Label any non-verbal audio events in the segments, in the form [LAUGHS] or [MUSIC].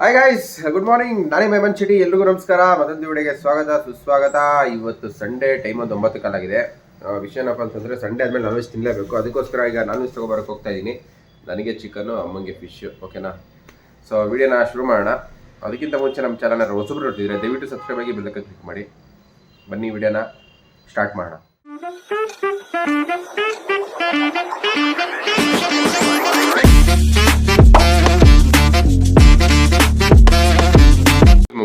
Hi guys good morning ನಾನೇ ಮೇಮನ್ ಚಿಟಿ ಎಲ್ರಿಗೂ ನಮಸ್ಕಾರ. ಮತ್ತೊಂದು ವಿಡಿಯೋಗೆ ಸ್ವಾಗತ, ಸುಸ್ವಾಗತ. ಇವತ್ತು ಸಂಡೇ ಟೈಮ್ ಒಂದು ಒಂಬತ್ತು ಕಾಲಾಗಿದೆ ವಿಷಯ ಏನಪ್ಪ ಅಂತಂದ್ರೆ ಸಂಡೇ ಆದ್ಮೇಲೆ ನಾನ್ ವೆಜ್ ತಿನ್ನಲೇಬೇಕು ಅದಕ್ಕೋಸ್ಕರ ಈಗ ನಾನ್ ವೆಜ್ ತಗೊಬರಕ್ಕೆ ಹೋಗ್ತಾ ಇದ್ದೀನಿ ನನಗೆ ಚಿಕನ್ನು ಅಮ್ಮಂಗೆ ಫಿಶ್ ಓಕೆನಾ ಸೊ ವಿಡಿಯೋನ ಶುರು ಮಾಡೋಣ. ಅದಕ್ಕಿಂತ ಮುಂಚೆ ನಮ್ಮ ಚಾನಲ್ ಹೊಸಬ್ರು ನೋಡ್ತಿದ್ರೆ ದಯವಿಟ್ಟು ಸಬ್ಸ್ಕ್ರೈಬ್ ಆಗಿ ಬೆಲ್ಲಕ್ಕೆ ಕ್ಲಿಕ್ ಮಾಡಿ. ಬನ್ನಿ ವಿಡಿಯೋನ ಸ್ಟಾರ್ಟ್ ಮಾಡೋಣ. [LAUGHS]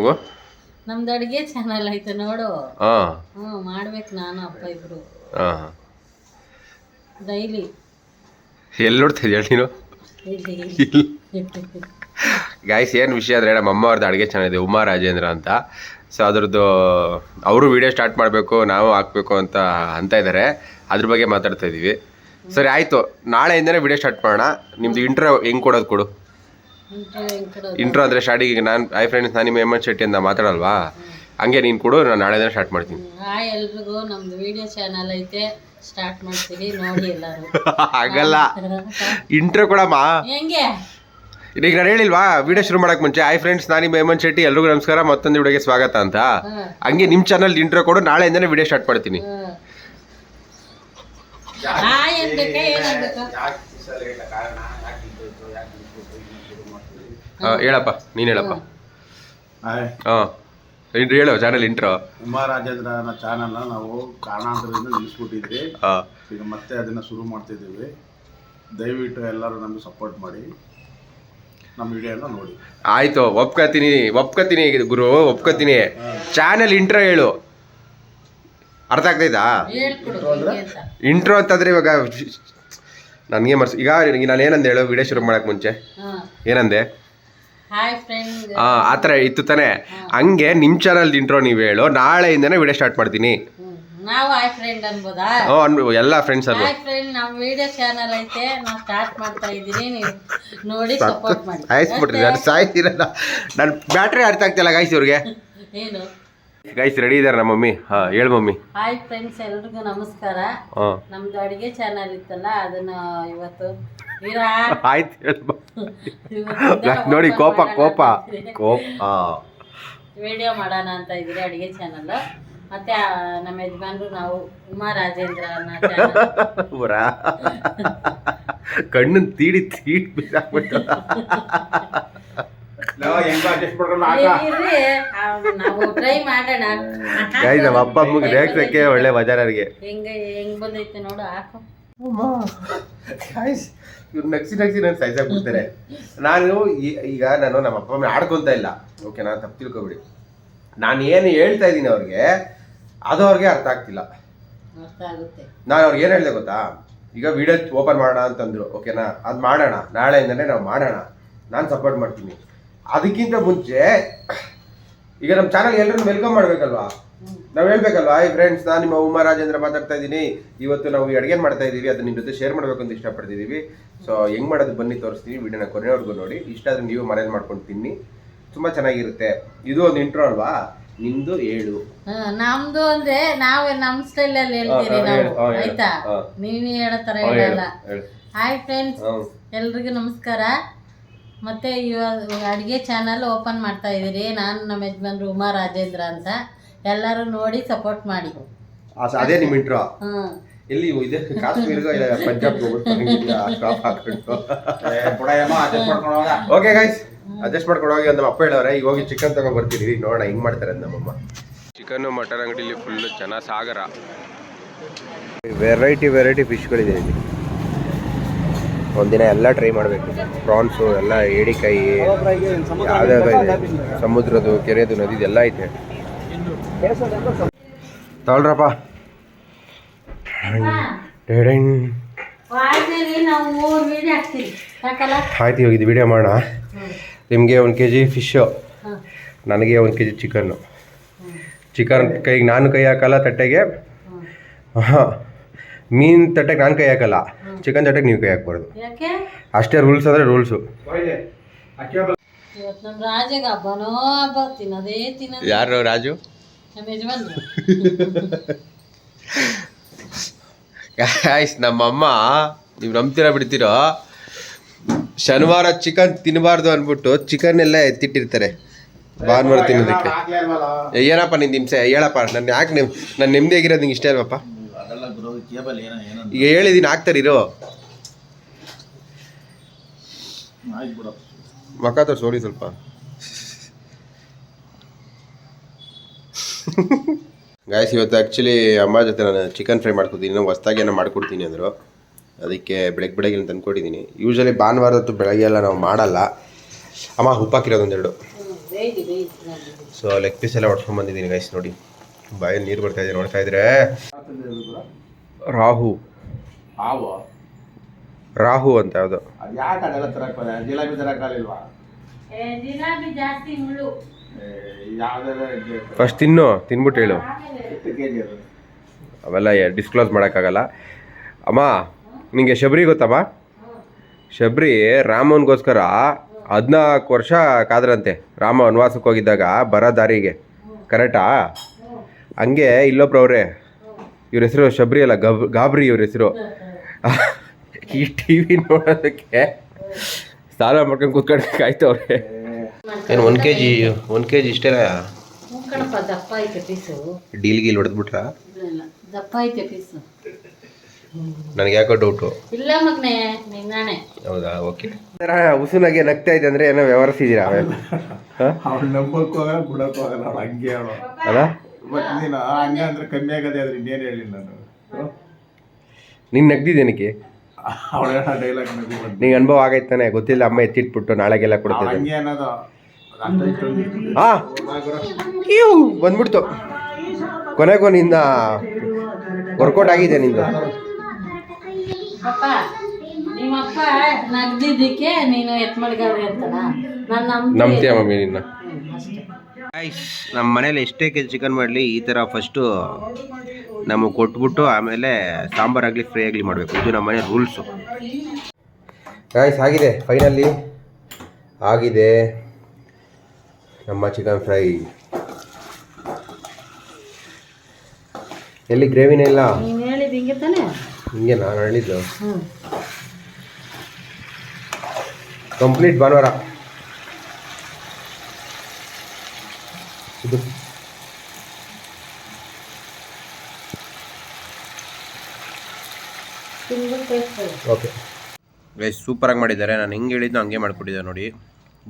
ಮಗು ನಮ್ದು ಅಡುಗೆ ಚಾನಲ್ ಐತೆ ನೋಡು. ಹಾಂ. ಹ್ಞೂ ಮಾಡ್ಬೇಕು ನಾನು ಅಪ್ಪ ಇಬ್ರು. ಹಾಂ. ಡೈಲಿ. ಎಲ್ಲಿ ನೋಡ್ತಾ ಇದೆಯಾ ನೀನು ಗಾಯ್ಸ್ ಏನು ವಿಷಯ ಅಂದರೆ ನಮ್ಮ ಅಮ್ಮ ಅವ್ರದ್ದು ಅಡುಗೆ ಚೆನ್ನಾಗಿದೆ ಉಮಾ ರಾಜೇಂದ್ರ ಅಂತ. ಸೊ ಅದ್ರದ್ದು ಅವರು ವಿಡಿಯೋ ಸ್ಟಾರ್ಟ್ ಮಾಡಬೇಕು ನಾವು ಹಾಕಬೇಕು ಅಂತ ಅಂತ ಇದ್ದಾರೆ ಅದ್ರ ಬಗ್ಗೆ ಮಾತಾಡ್ತಾ ಇದ್ದೀವಿ ಸರಿ ಆಯಿತು. ನಾಳೆಯಿಂದನೇ ವಿಡಿಯೋ ಸ್ಟಾರ್ಟ್ ಮಾಡೋಣ. ನಿಮ್ದು ಇಂಟ್ರೋ ಹೆಂಗೆ ಕೊಡೋದು ಕೊಡು. ಇಂಟ್ರೋ ಅಂದರೆ ಸ್ಟಾರ್ಟಿಂಗ್ ನಾನು ಐ ಫ್ರೆಂಡ್ಸ್ ನಾನು ನಿಮ್ಮ ಹೇಮಂತ್ ಶೆಟ್ಟಿ ಅಂತ ಮಾತಾಡಲ್ವಾ? ಹಂಗೆ ನೀನು ಕೊಡು ನಾನು ನಾಳೆ ಸ್ಟಾರ್ಟ್ ಮಾಡ್ತೀನಿ. ಹಾಯ್ ಎಲ್ರಿಗೂ. ನಮ್ದು ವಿಡಿಯೋ ಚಾನಲ್ ಐತೆ. ಸ್ಟಾರ್ಟ್ ಮಾಡ್ತೀವಿ. ನೋಡಿ ಎಲ್ಲರೂ. ಆಗಲ್ಲ ಇಂಟ್ರೋ ಕೊಡಮ್ಮ. ಹೆಂಗೆ? ಈಗ ನಾನು ಹೇಳಿಲ್ವಾ? ವಿಡಿಯೋ ಶುರು ಮಾಡಕ್ಕೆ ಮುಂಚೆ ಐ ಫ್ರೆಂಡ್ಸ್ ನಾನು ನಿಮ್ಮ ಹೇಮಂತ್ ಶೆಟ್ಟಿ. ಎಲ್ರಿಗೂ ನಮಸ್ಕಾರ. ಮತ್ತೊಂದು ವಿಡಿಯೋಗೆ ಸ್ವಾಗತ ಅಂತ. ಹಂಗೆ ನಿಮ್ಮ ಚಾನಲ್ ಇಂಟ್ರೋ ಕೊಡು. ನಾಳೆಯಿಂದನೇ ವಿಡಿಯೋ ಸ್ಟಾರ್ಟ್ ಮಾಡ್ತೀನಿ. ಹಾಯ್ ಅನ್ಬೇಕಾ ಏನನ್ಬೇಕಾ ಆ, ಹೇಳಪ್ಪ ನೀನು ಹೇಳಪ್ಪ. ಹಾಯ್. ಹಾಂ. ಹೇಳು ಚಾನಲ್ ಇಂಟ್ರೋ ಉಮಾ ರಾಜೇಂದ್ರನ ಚಾನಲ್ನ ನಾವು ಕಾರಣಾಂತರದಿಂದ ನಿಲ್ಲಿಸ್ಬಿಟ್ಟಿದ್ವಿ. ಹಾಂ. ಈಗ ಮತ್ತೆ ಅದನ್ನ ಶುರು ಮಾಡ್ತಿದ್ದೀವಿ. ದಯವಿಟ್ಟು ಎಲ್ಲರೂ ನಮಗೆ ಸಪೋರ್ಟ್ ಮಾಡಿ. ನಮ್ಮ ವಿಡಿಯೋನ ನೋಡಿ. ಆಯ್ತು ಒಪ್ಕೋತೀನಿ ಒಪ್ಕೋತೀನಿ ಗುರು ಒಪ್ಕೋತೀನಿ. ಚಾನಲ್ ಇಂಟ್ರೋ ಹೇಳು. ಅರ್ಥ ಆಗ್ತೈತಾ ಇಂಟ್ರೋ ಅಂತಂದ್ರೆ ಇವಾಗ ನನಗೆ ಮರ್ಸ್ ಈಗ ನಾನು ಏನಂದೆ ಹೇಳು ವಿಡಿಯೋ ಶುರು ಮಾಡಕ್ಕೆ ಮುಂಚೆ. ಏನಂದೆ? ಆ ಥರ ಇತ್ತು ತಾನೆ. ಹಂಗೆ ನಿಮ್ಮ ಚಾನಲ್ ಇಂಟ್ರೋ ನೀವು ಹೇಳು. ನಾಳೆಯಿಂದನೇ ವಿಡಿಯೋ ಸ್ಟಾರ್ಟ್ ಮಾಡ್ತೀನಿ. ನಾವು ಹಾಯ್ ಫ್ರೆಂಡ್ ಅನ್ಬೋದಾ? ಓ ಅನ್ಬೋದು ಎಲ್ಲ ಫ್ರೆಂಡ್ಸ್ ಅಲ್ವಾ? ಹಾಯ್ ಫ್ರೆಂಡ್ ನಮ್ಮ ವಿಡಿಯೋ ಚಾನಲ್ ಐತೆ. ನಾವು ಸ್ಟಾರ್ಟ್ ಮಾಡ್ತಾ ಇದ್ದೀನಿ ನೀವು ನೋಡಿ ಸಪೋರ್ಟ್ ಮಾಡಿ. ಸಾಯಿಸ್ಬಿಟ್ರಿ ನಾನು ಸಾಯ್ತಿರಲ್ಲ ನನ್ನ ಬ್ಯಾಟ್ರಿ ಅರ್ಥ ಆಗ್ತಿಲ್ಲ ಗಾಯ್ಸ್ ಇವ್ರಿಗೆ. ಏನು? ಗಾಯ್ಸ್ ರೆಡಿ ಇದ್ದಾರೆ ನಮ್ಮ ಮಮ್ಮಿ? ಹಾಂ ಹೇಳು ಮಮ್ಮಿ. ಹಾಯ್ ಫ್ರೆಂಡ್ಸ್ ಎಲ್ರಿಗೂ ನಮಸ್ಕಾರ. ನಮ್ದು ಅಡಿಗೆ ಚಾನಲ್ ಇತ್ತಲ್ಲ ಅದನ್ನ ಇವತ್ತು ಆಯ್ತು ಹೇಳು ನೋಡಿ ಕೋಪ ಕೋಪ ಕೋಪ. ವಿಡಿಯೋ ಮಾಡೋಣ ಅಂತ ಇದ್ದೀರಿ ಅಡುಗೆ ಚಾನಲ್ ಮತ್ತೆ ನಮ್ಮ ಯಜಮಾನ್ರು ನಾವು ಉಮಾ ರಾಜೇಂದ್ರ ಬರಾ ಕಣ್ಣನ್ ತೀಡಿ ತೀಡಿ ಬಿಸಾಕ್ಬಿಟ್ಟು ಇರ್ರಿ, ಆ, ನಾವು ಟ್ರೈ ಮಾಡೋಣ. ನಮ್ಮ ಅಪ್ಪ ಅಮ್ಮಗೆ ಒಳ್ಳೆ ಬಜಾರರಿಗೆ ಹೆಂಗ ಹೆಂಗ್ ಬಂದೈತೆ ನೋಡು ಹಾಕು. ಇವ್ರು ನಗ್ಸಿ ನಗ್ಸಿ ನಾನು ಸಾಯ್ಸಾಕ್ ಬಿಡ್ತಾರೆ. ನಾನು ಈಗ ನಾನು ನಮ್ಮ ಅಪ್ಪ ಅಮ್ಮ ಆಡ್ಕೊಂತ ಇಲ್ಲ. ಓಕೆ ನಾನು ತಪ್ಪು ತಿಳ್ಕೊಬಿಡಿ. ನಾನು ಏನು ಹೇಳ್ತಾ ಇದ್ದೀನಿ ಅವ್ರಿಗೆ ಅದು ಅವ್ರಿಗೆ ಅರ್ಥ ಆಗ್ತಿಲ್ಲ. ನಾನು ಅವ್ರಿಗೆ ಏನು ಹೇಳಿದೆ ಗೊತ್ತಾ? ಈಗ ವಿಡಿಯೋ ಓಪನ್ ಮಾಡೋಣ ಅಂತಂದ್ರು. ಓಕೆನಾ ಅದು ಮಾಡೋಣ. ನಾಳೆಯಿಂದನೇ ನಾವು ಮಾಡೋಣ. ನಾನು ಸಪೋರ್ಟ್ ಮಾಡ್ತೀನಿ. ಅದಕ್ಕಿಂತ ಮುಂಚೆ ಈಗ ನಮ್ಮ ಚಾನಲ್ ಎಲ್ಲರೂ ವೆಲ್ಕಮ್ ಮಾಡ್ಬೇಕಲ್ವಾ? ನಾವು ಹೇಳ್ಬೇಕಲ್ವಾ ಹಾಯ್ ಫ್ರೆಂಡ್ಸ್ ನಾನು ನಿಮ್ಮ ಉಮಾ ರಾಜೇಂದ್ರ ಮಾತಾಡ್ತಾ ಇದ್ದೀನಿ. ಇವತ್ತು ನಾವು ಅಡುಗೆ ಮಾಡ್ತಾ ಇದ್ದೀವಿ ಅದನ್ನ ನಿಮ್ಮ ಜೊತೆ ಶೇರ್ ಮಾಡಬೇಕು ಅಂತ ಇಷ್ಟಪಡ್ತಿದ್ದೀವಿ ಸೊ ಹೆಂಗ್ ಮಾಡೋದು ಬನ್ನಿ ತೋರಿಸ್ತೀವಿ ವಿಡಿಯೋನ ಕೊನೆವರೆಗೂ ನೋಡಿ. ಇಷ್ಟ ಆದ್ರೆ ನೀವು ಮನೇಲಿ ಮಾಡ್ಕೊಂಡು ತಿನ್ನಿ. ತುಂಬ ಚೆನ್ನಾಗಿರುತ್ತೆ. ಇದು ಒಂದು ಇಂಟ್ರೋ ಅಲ್ವಾ? ನಿಮ್ದು ಏಳು ನಮ್ದು ಅಂದ್ರೆ ನಾವೇ ನಮ್ ಸ್ಟೈಲ್ ಅಲ್ಲಿ ಹೇಳ್ತೀರಿ ನಾವು. ಆಯ್ತಾ? ನೀವೇ ಹೇಳೋ ತರ ಹೇಳಲ್ಲ. Hi friends. ಎಲ್ರಿಗೂ ನಮಸ್ಕಾರ. ಮತ್ತೆ ಇವಾಗ ಅಡುಗೆ ಚಾನಲ್ ಓಪನ್ ಮಾಡ್ತಾ ಇದ್ದೀರಿ. ನಾನು ನಮ್ಮ ಯಜಮಾನ್ರು ಉಮಾ ರಾಜೇಂದ್ರ ಅಂತ. ಎಲ್ಲರೂ ನೋಡಿ ಸಪೋರ್ಟ್ ಮಾಡಿ. ಆ, ಅದೇ ನಿಮ್ಮ ಇಂಟ್ರೋ ಎಲ್ಲಿ ಇದೆ? ಕಾಶ್ಮೀರ್ಗೋ ಇಲ್ಲ ಪಂಜಾಬ್ ಓಕೆ ಗೈಸ್ ಅಡ್ಜಸ್ಟ್ ಮಾಡ್ಕೊಂಡು ಹೋಗಿ ನಮ್ಮ ಅಪ್ಪ ಹೇಳವ್ರೆ ಈಗ ಹೋಗಿ ಚಿಕನ್ ತಗೊಂಡ್ ಬರ್ತೀವಿ ನೋಡೋಣ ಹಿಂಗ್ ಮಾಡ್ತಾರೆ ನಮ್ಮಮ್ಮ. ಚಿಕನ್ ಮಟನ್ ಅಂಗಡಿಲಿ ಫುಲ್ ಜನ ಸಾಗರ ವೆರೈಟಿ ವೆರೈಟಿ ಫಿಶ್ಗಳಿದೆ ಇಲ್ಲಿ. ಒಂದಿನ ಎಲ್ಲ ಟ್ರೈ ಮಾಡಬೇಕು. ಪ್ರಾನ್ಸು ಎಲ್ಲ ಏಡಿಕಾಯಿ ಯಾವ್ದಾವ್ದು ಇದೆ. ಸಮುದ್ರದ್ದು ಕೆರೆದು ನದಿದು ಎಲ್ಲ ಐತೆ. ತಗೊಳ್ರಪ್ಪ. ಆಯ್ತು ಇವಾಗ ಇದು ವಿಡಿಯೋ ಮಾಡೋಣ. ನಿಮಗೆ ಒಂದು ಕೆ ಜಿ ಫಿಶ್ಶು ನನಗೆ ಒಂದು ಕೆ ಜಿ ಚಿಕನ್ನು ಚಿಕನ್ ಕೈಗೆ ನಾನು ಕೈ ಹಾಕಲ್ಲ ತಟ್ಟೆಗೆ? ಹಾಂ. ಮೀನು ತಟ್ಟೆಗೆ ನಾನು ಕೈ ಹಾಕಲ್ಲ. ಚಿಕನ್ ತಟ್ಟೆಗೆ ನೀವು ಕೈ ಹಾಕ್ಬಾರ್ದು. ಯಾಕೆ? ಅಷ್ಟೇ ರೂಲ್ಸ್ ಅಂದರೆ ರೂಲ್ಸು ಯಾರು ರಾಜು? ಗಾಯ್ಸ್ ನಮ್ಮಮ್ಮ ನೀವು ನಂಬ್ತೀರಾ ಬಿಡ್ತೀರೋ? ಶನಿವಾರ ಚಿಕನ್ ತಿನ್ನಬಾರ್ದು ಅಂದ್ಬಿಟ್ಟು ಚಿಕನ್ ಎಲ್ಲ ಎತ್ತಿಟ್ಟಿರ್ತಾರೆ. ಭಾನುವಾರ ತಿನ್ನೋದಕ್ಕೆ ಏನಪ್ಪ ನಿಂದು ಹಿಂಸೆ? ಹೇಳಪ್ಪ ನನ್ನ ಯಾಕೆ ನಿಮ್ ನನ್ನ ನೆಮ್ಮದಿಯಾಗಿರೋದು ನಿಂಗೆ ಇಷ್ಟ ಅಲ್ವಪ್ಪ ಏನೋ ಈಗ ಹೇಳಿದೀನಿ ಹಾಕ್ತಾರಿರೋ ಮಕ್ಕ ತೋರಿಸೋಡಿ ಸ್ವಲ್ಪ. ಗಾಯಸ್ ಇವತ್ತು ಆ್ಯಕ್ಚುಲಿ ಅಮ್ಮ ಜೊತೆ ನಾನು ಚಿಕನ್ ಫ್ರೈ ಮಾಡ್ಕೊತೀನಿ. ನಾನು ಹೊಸ್ದಾಗಿ ಏನೋ ಮಾಡ್ಕೊಡ್ತೀನಿ ಅಂದರು. ಅದಕ್ಕೆ ಬೆಳಗ್ಗೆ ಬೆಳಗ್ಗೆ ತಂದ್ಕೊಟ್ಟಿದ್ದೀನಿ ಯೂಶಲಿ ಭಾನುವಾರ ಹೊತ್ತು ಬೆಳಗ್ಗೆ ಎಲ್ಲ ನಾವು ಮಾಡಲ್ಲ. ಅಮ್ಮ ಉಪ್ಪಾಕಿರೋದು ಒಂದೆರಡು. ಸೊ ಲೆಗ್ ಪೀಸ್ ಎಲ್ಲ ಹೊಡ್ಕೊಂಡ್ಬಂದಿದ್ದೀನಿ ಗೈಸ್ ನೋಡಿ. ಬಾಯಲ್ಲಿ ನೀರು ಬರ್ತಾ ಇದೆ ನೋಡ್ತಾ ಇದ್ರೆ. ರಾಹು. ರಾಹು ಅಂತ ಯಾವುದು. ಫಸ್ಟ್ ತಿನ್ನು ತಿನ್ಬಿಟ್ಟು ಹೇಳು. ಅವೆಲ್ಲ ಡಿಸ್ಕ್ಲೋಸ್ ಮಾಡೋಕ್ಕಾಗಲ್ಲ. ಅಮ್ಮ ನಿಮಗೆ ಶಬರಿ ಗೊತ್ತಮ್ಮ? ಶಬರಿ ರಾಮನಿಗೋಸ್ಕರ ಹದಿನಾಲ್ಕು ವರ್ಷ ಕಾದ್ರಂತೆ. ರಾಮ ವನವಾಸಕ್ಕೆ ಹೋಗಿದ್ದಾಗ ಬರೋ ದಾರಿಗೆ. ಕರೆಕ್ಟಾ ಹಂಗೆ ಇಲ್ಲೊಬ್ರವ್ರೆ ಇವ್ರ ಹೆಸರು ಶಬರಿ ಅಲ್ಲ, ಗಬ್ ಗಾಬ್ರಿ ಇವ್ರ ಹೆಸರು. ಈ ಟಿ ವಿ ನೋಡೋದಕ್ಕೆ ಸ್ನಾನ ಮಾಡ್ಕೊಂಡು ಕೂತ್ಕೊಂಡು ಕಾಯ್ತವ್ರೆ ಏನು one K G one K G ಇಷ್ಟೇ ಕಣಪ್ಪ ದಪ್ಪ ಐತೆ ಪೀಸು ಡೀಲ್ ಗೀಲ್ ಹೊಡೆದ್ಬಿಟ್ರ? ಇಲ್ಲ ದಪ್ಪ ಐತೆ ಪೀಸು ನನಗೆ ಯಾಕೋ ಡೌಟು ಇಲ್ಲ ಮಗನೇ ನಿನ್ನಾಣೆ ಹೌದಾ? ಓಕೆ ಉಸುನಾಗೆ ನಗ್ತಾ ಇದೆ ಅಂದ್ರೆ ಏನೋ ವ್ಯವಹರಿಸಿದ್ದೀರಾ [LAUGHS] ಅವ್ಳು ನಂಬಕ್ಕೂ ಆಗಲ್ಲ ಬಿಡಕ್ಕೂ ಆಗಲ್ಲ ಅವ್ಳು ಹಂಗೆ ಅವಳು ಅಲ್ಲ? ಬಟ್ ನೀನು ಹಂಗೆ ಅಂದ್ರೆ ಕಮ್ಮಿ ಆಗದೆ ಆದ್ರೆ ಇನ್ನೇನು ಹೇಳಿ ನಾನು? ನೀನು ನಗ್ದಿದ್ದೇನಕ್ಕೆ ಅವಳು ಡೈಲಾಗ್ ನಗು ನಿಂಗೆ ಅನುಭವ ಆಗೈತಾನೆ ಗೊತ್ತಿಲ್ಲ ಅಮ್ಮ ಎತ್ತಿಟ್ಬಿಟ್ಟು ನಾಳೆಗೆಲ್ಲ ಕೊಡ್ತೀನಿ ಹಂಗೆ ಅನ್ನೋದು. ಹಾ ಇವು ಬಂದ್ಬಿಡ್ತು. ಕೊನೆಗೂ ನಿನ್ನ ವರ್ಕೌಟ್ ಆಗಿದೆ ನಿಂದು. ನಿಮ್ಮಪ್ಪ ನಗ್ದಿದ್ದಕ್ಕೆ ನೀನು ನಂಬ್ತೀಯ ಮಮ್ಮಿ ನಿನ್ನ? ನಮ್ಮ ಮನೇಲಿ ಎಷ್ಟೇ ಕೆ ಚಿಕನ್ ಮಾಡಲಿ ಈ ಥರ ಫಸ್ಟು ನಮಗೆ ಕೊಟ್ಬಿಟ್ಟು ಆಮೇಲೆ ಸಾಂಬಾರಾಗಲಿ ಫ್ರೈ ಆಗಲಿ ಮಾಡಬೇಕು. ಇದು ನಮ್ಮ ಮನೆ ರೂಲ್ಸು ಗಾಯ್ಸ್ ಆಗಿದೆ ಫೈನಲ್ಲಿ ಆಗಿದೆ. ನಮ್ಮ ಚಿಕನ್ ಫ್ರೈ ಎಲ್ಲಿ ಗ್ರೇವಿನೇ ಇಲ್ಲ? ನೀನು ಹಿಂಗೆ ತಾನೆ? ಹಿಂಗೆ ನಾನು ಹೇಳಿದ್ದು. ಹ್ಞೂ ಕಂಪ್ಲೀಟ್ ಭಾನುವಾರ. ಇದು. ಓಕೆ ಗೈಸ್ ಸೂಪರಾಗಿ ಮಾಡಿದ್ದಾರೆ. ನಾನು ಹೆಂಗೆ ಹೇಳಿದ್ದು ಹಂಗೆ ಮಾಡಿಕೊಟ್ಟಿದ್ದೆ ನೋಡಿ.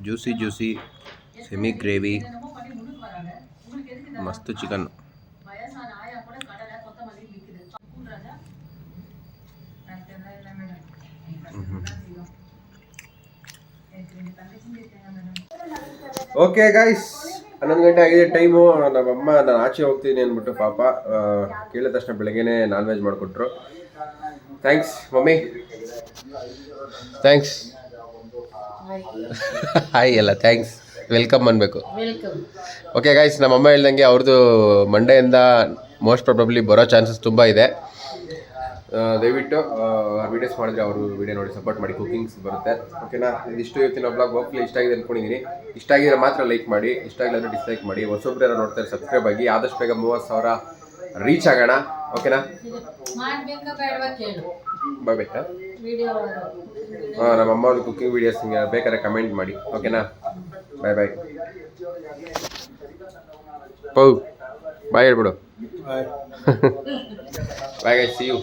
ಜ್ಯೂಸಿ ಜ್ಯೂಸಿ ಸೆಮಿ ಗ್ರೇವಿ ಮಸ್ತ್ ಚಿಕನ್. ಓಕೆ ಗಾಯ್ಸ್ ಹನ್ನೊಂದು ಗಂಟೆ ಆಗಿದೆ ಟೈಮು ನಮ್ಮಮ್ಮ ನಾನು ಆಚೆ ಹೋಗ್ತೀನಿ ಅಂದ್ಬಿಟ್ಟು ಪಾಪ ಕೇಳಿದ ತಕ್ಷಣ ಬೆಳಗ್ಗೆನೇ ನಾನ್ ವೆಜ್ ಮಾಡಿಕೊಟ್ರು. Thanks mummy. ಥ್ಯಾಂಕ್ಸ್ ಹಾಯ್ [LAUGHS] ಎಲ್ಲ. ಥ್ಯಾಂಕ್ಸ್ ವೆಲ್ಕಮ್ ಅನ್ಬೇಕು. ಓಕೆ ಗಾಯ್ಸ್ ನಮ್ಮ ಅಮ್ಮ ಹೇಳ್ದಂಗೆ ಅವ್ರದ್ದು ಮಂಡೆಯಿಂದ ಮೋಸ್ಟ್ ಪ್ರಾಬಬ್ಲಿ ಬರೋ ಚಾನ್ಸಸ್ ತುಂಬ ಇದೆ. ದಯವಿಟ್ಟು ವೀಡಿಯೋಸ್ ಮಾಡಿದ್ರೆ ಅವರು ವೀಡಿಯೋ ನೋಡಿ ಸಪೋರ್ಟ್ ಮಾಡಿ ಕುಕಿಂಗ್ಸ್ ಬರುತ್ತೆ. ಓಕೆನಾ ಇದಿಷ್ಟು ಇವತ್ತಿನ ಬ್ಲಾಗ್ ಹೋಗ್ಲಿ ಇಷ್ಟ ಆಗಿದೆ ಅನ್ಕೊಂಡಿದ್ದೀನಿ ಇಷ್ಟ ಆಗಿದ್ರೆ ಮಾತ್ರ ಲೈಕ್ ಮಾಡಿ ಇಷ್ಟ ಆಗಿಲ್ಲ ಡಿಸ್ಲೈಕ್ ಮಾಡಿ. ಹೊಸೊಬ್ರು ನೋಡ್ತಾರೆ ಸಬ್ಸ್ಕ್ರೈಬ್ ಆಗಿ ಆದಷ್ಟು ಬೇಗ ಮೂವತ್ತು ಸಾವಿರ ರೀಚ್ ಆಗೋಣ. ಓಕೆನಾ ಬಾಯ್ ಬೇಕಾ ಹಾಂ ನಮ್ಮ ಅಮ್ಮ ಅವ್ರ ಕುಕಿಂಗ್ ವೀಡಿಯೋಸ್ ಬೇಕಾದ್ರೆ ಕಮೆಂಟ್ ಮಾಡಿ. ಓಕೆನಾ ಬಾಯ್ ಬಾಯ್ ಪೌ ಬಾಯ್ ಹೇಳ್ಬಿಡು. Bye guys C you